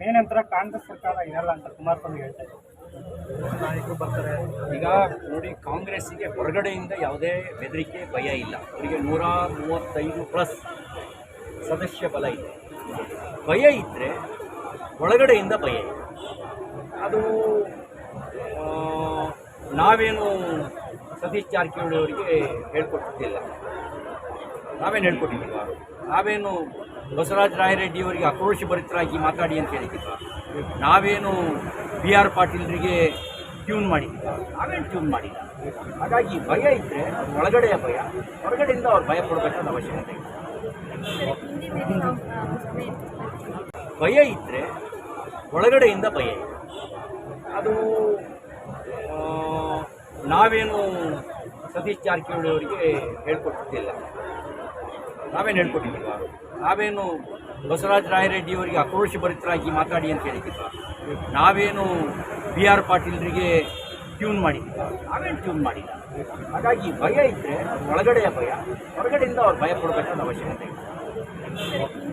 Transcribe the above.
ಮೇ ನಂತರ ಕಾಂಗ್ರೆಸ್ ಸರ್ಕಾರ ಇರಲ್ಲ ಅಂತ ಕುಮಾರಸ್ವಾಮಿ ಹೇಳ್ತಾ ಇದ್ದಾರೆ. ನಾಯಕರು ಬರ್ತಾರೆ. ಈಗ ನೋಡಿ, ಕಾಂಗ್ರೆಸ್ಸಿಗೆ ಹೊರಗಡೆಯಿಂದ ಯಾವುದೇ ಬೆದರಿಕೆ, ಭಯ ಇಲ್ಲ. ಅವರಿಗೆ ನೂರ ಮೂವತ್ತೈದು ಪ್ಲಸ್ ಸದಸ್ಯ ಬಲ ಇದೆ. ಭಯ ಇದ್ದರೆ ಒಳಗಡೆಯಿಂದ ಭಯ ಇದೆ. ಅದು ನಾವೇನು ಸತೀಶ್ ಜಾರಕಿಹೊಳಿ ಅವರಿಗೆ ಹೇಳ್ಕೊಟ್ಟಿದ್ದಿಲ್ಲ. ನಾವೇನು ಹೇಳ್ಕೊಟ್ಟಿದ್ದೀವ ನಾವೇನು ಬಸವರಾಜ ರಾಯರೆಡ್ಡಿ ಅವರಿಗೆ ಆಕ್ರೋಶ ಭರಿತರಾಗಿ ಮಾತಾಡಿ ಅಂತ ಹೇಳಿದ್ದೀವ ನಾವೇನು ಬಿ ಆರ್ ಪಾಟೀಲ್ರಿಗೆ ಟ್ಯೂನ್ ಮಾಡಿದ್ದೀವ ನಾವೇನು ಟ್ಯೂನ್ ಮಾಡಿಲ್ಲ. ಹಾಗಾಗಿ ಭಯ ಇದ್ದರೆ ಒಳಗಡೆಯ ಭಯ. ಹೊರಗಡೆಯಿಂದ ಅವ್ರು ಭಯ ಕೊಡಬೇಕಾದ ಅವಶ್ಯಕತೆ ಭಯ ಇದ್ದರೆ ಒಳಗಡೆಯಿಂದ ಭಯ ಇದೆ ಅದು ನಾವೇನು ಸತೀಶ್ ಜಾರಕಿಹೊಳಿ ಅವರಿಗೆ ಹೇಳ್ಕೊಟ್ಟಿದ್ದಿಲ್ಲ. ನಾವೇನು ಹೇಳ್ಕೊಟ್ಟಿದ್ದೀವ ನಾವೇನು ಬಸವರಾಜ ರಾಯರೆಡ್ಡಿ ಅವರಿಗೆ ಆಕ್ರೋಶ ಭರಿತರಾಗಿ ಮಾತಾಡಿ ಅಂತ ಹೇಳಿದ್ದೀವ ನಾವೇನು ಬಿ ಆರ್ ಪಾಟೀಲ್ರಿಗೆ ಟ್ಯೂನ್ ಮಾಡಿದ್ದೀವ ನಾವೇನು ಟ್ಯೂನ್ ಮಾಡಿಲ್ಲ. ಹಾಗಾಗಿ ಭಯ ಇದ್ದರೆ ಒಳಗಡೆಯ ಭಯ, ಹೊರಗಡೆಯಿಂದ ಅವ್ರು ಭಯ ಕೊಡಬೇಕಾದ ಅವಶ್ಯಕತೆ ಹಿಂದಿ